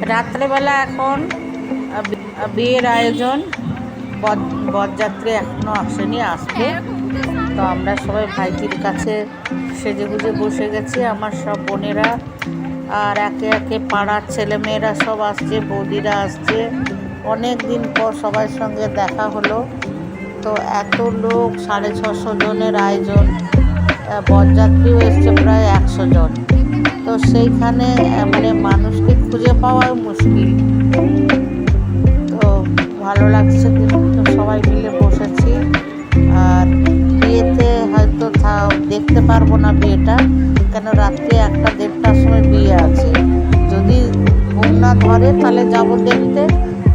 রাত্রেবেলা এখন বিয়ের আয়োজন বর- বরযাত্রী এখনও আসেনি, আসবে। তো আমরা সবাই ভাইটির কাছে সেজে গুজে বসে গেছি, আমার সব বোনেরা আর একে একে পাড়ার ছেলেমেয়েরা সব আসছে, বৌদিরা আসছে। অনেক দিন পর সবার সঙ্গে দেখা হলো। তো এত লোক, সাড়ে ছশো জনের আয়োজন বরযাত্রীও এসছে, প্রায় একশো জন। তো সেইখানে মানে মানুষকে খুঁজে পাওয়া মুশকিল। তো ভালো লাগছে কিন্তু সবাই মিলে বসেছি। আর বিয়েতে হয়তো দেখতে পারব না বিয়েটা, কেন রাত্রে একটা দেড়টার সময় বিয়ে আছে। যদি ঘুম না ধরে তাহলে যাব দেখতে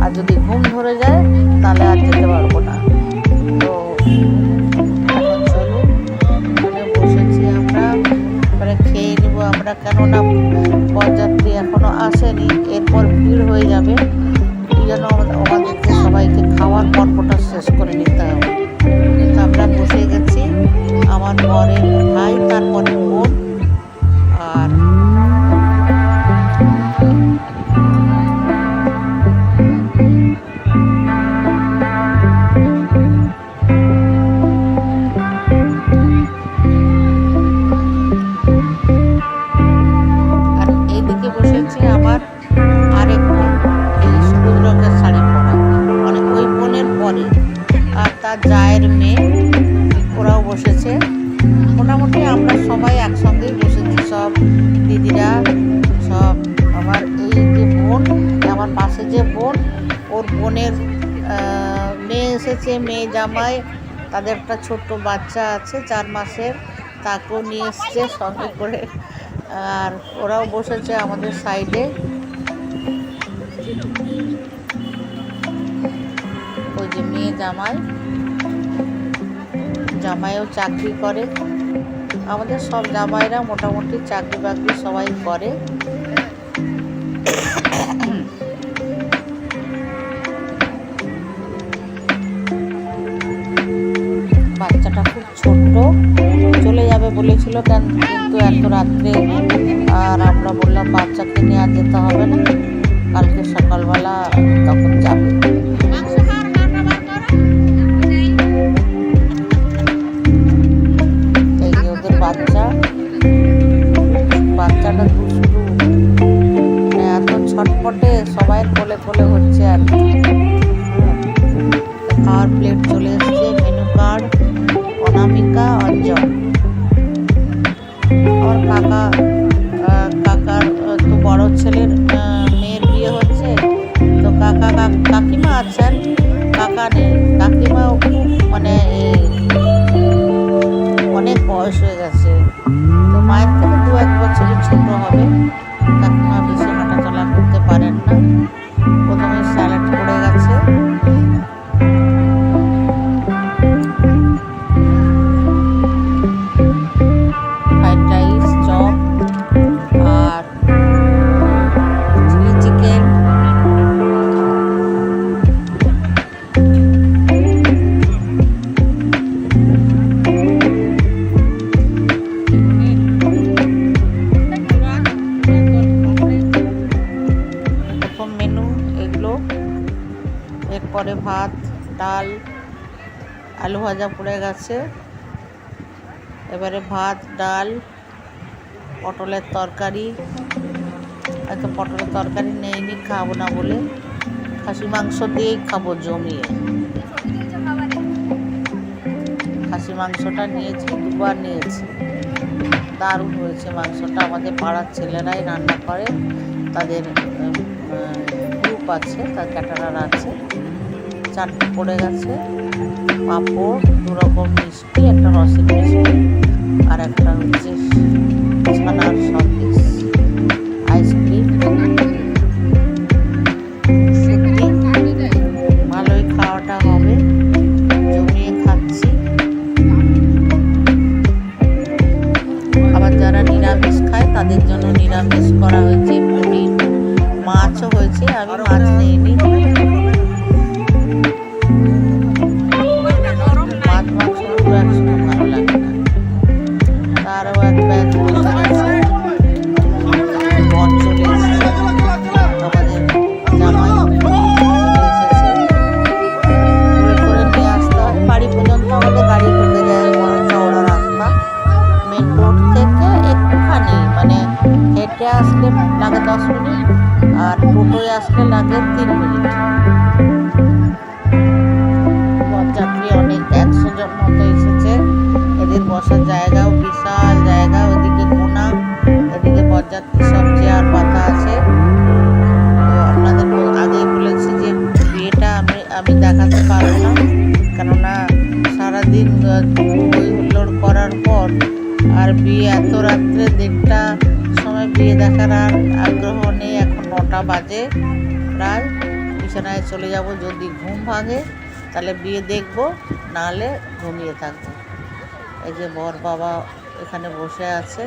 আর যদি ঘুম ধরে যায় তাহলে আর যেতে পারব না। আমরা কেননা পদযাত্রী এখনও আসেনি, এরপর ভিড় হয়ে যাবে। যেন আমাদেরকে সবাইকে খাওয়ার পর্বটা শেষ করে নিতে হবে। আমরা বসে গেছি, আমার বরের ভাই তারপরে সবাই একসঙ্গেই বসেছি, সব দিদিরা, সব আমার এই যে বোন, আমার পাশে যে বোন, ওর বোনের মেয়ে এসেছে, মেয়ে জামাই তাদের একটা ছোট্ট বাচ্চা আছে, চার মাসের, তাকেও নিয়ে এসছে সঙ্গে করে। আর ওরাও বসেছে আমাদের সাইডে। ওই যে মেয়ে জামাই, জামাইও চাকরি করে। আমাদের সব জামাইরা মোটামুটি চাকরি বাকরি সবাই করে। বাচ্চাটা খুব ছোট্ট, চলে যাবে বলেছিল কেন, কিন্তু এত রাত্রে আর আমরা বললাম, বাচ্চাকে নিয়ে আর যেতে হবে না, কালকে সকালবেলা তখন যাবে। তো প্লেট চলে এসছে মেনু কার্ড অনামিকা অঞ্জন। আমার কাকা কাকার তো বড় ছেলের মেয়ের বিয়ে হচ্ছে। তো কাকা কাক- কাকিমা আছেন। কাকা নেই। কাকিমাও খুব মানে অনেক বয়স হয়ে গেছে। তো মায়ের এরপরে ভাত, ডাল, আলু ভাজা পড়ে গেছে। এবারে ভাত, ডাল, পটলের তরকারি। এত পটলের তরকারি নেইনি, খাব না বলে। খাসি মাংস দিয়েই খাব জমিয়ে। খাসি মাংসটা নিয়েছি, দুবার নিয়েছি। দারুণ হয়েছে মাংসটা। আমাদের পাড়ার ছেলেরাই রান্না করে। তাদের গ্রুপ আছে, তার ক্যাটারার আছে। চারটে পড়ে গেছে। পাঁপড় দু রকম মিষ্টি, একটা রসের মিষ্টি, আর একটা হচ্ছে ছানার সন্দেশ। আইসক্রিম ভালোই খাওয়াটা হবে খাচ্ছি। আবার যারা নিরামিষ খায়, তাদের জন্য নিরামিষ করা হয়েছে মাছও হয়েছে, আমি মাছ নিইনি। মাছ মিনিট আর টোটোয় আসলে লাগে তিন মিনিট। বরযাত্রী অনেক একশো জন মতো এসেছে। এদের বসার জায়গাও বিশাল, জায়গা ওদিকে কোনা, এদিকে বরযাত্রী সব চেয়ার পাতা আছে। আপনাদের আগেই বলেছি যে বিয়েটা আমি আমি দেখাতে পারব না। কেননা সারাদিন হই করার পর আর বিয়ে এত রাত্রে দেড়টা সময় বিয়ে দেখার আর আগ্রহ নেই। এখন নটা বাজে প্রায়। বিছানায় চলে যাব যদি ঘুম ভাঙে, তাহলে বিয়ে দেখব, নাহলে ঘুমিয়ে থাকব। এই যে বর বাবা এখানে বসে আছে।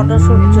ফটোশ্যুট চলছে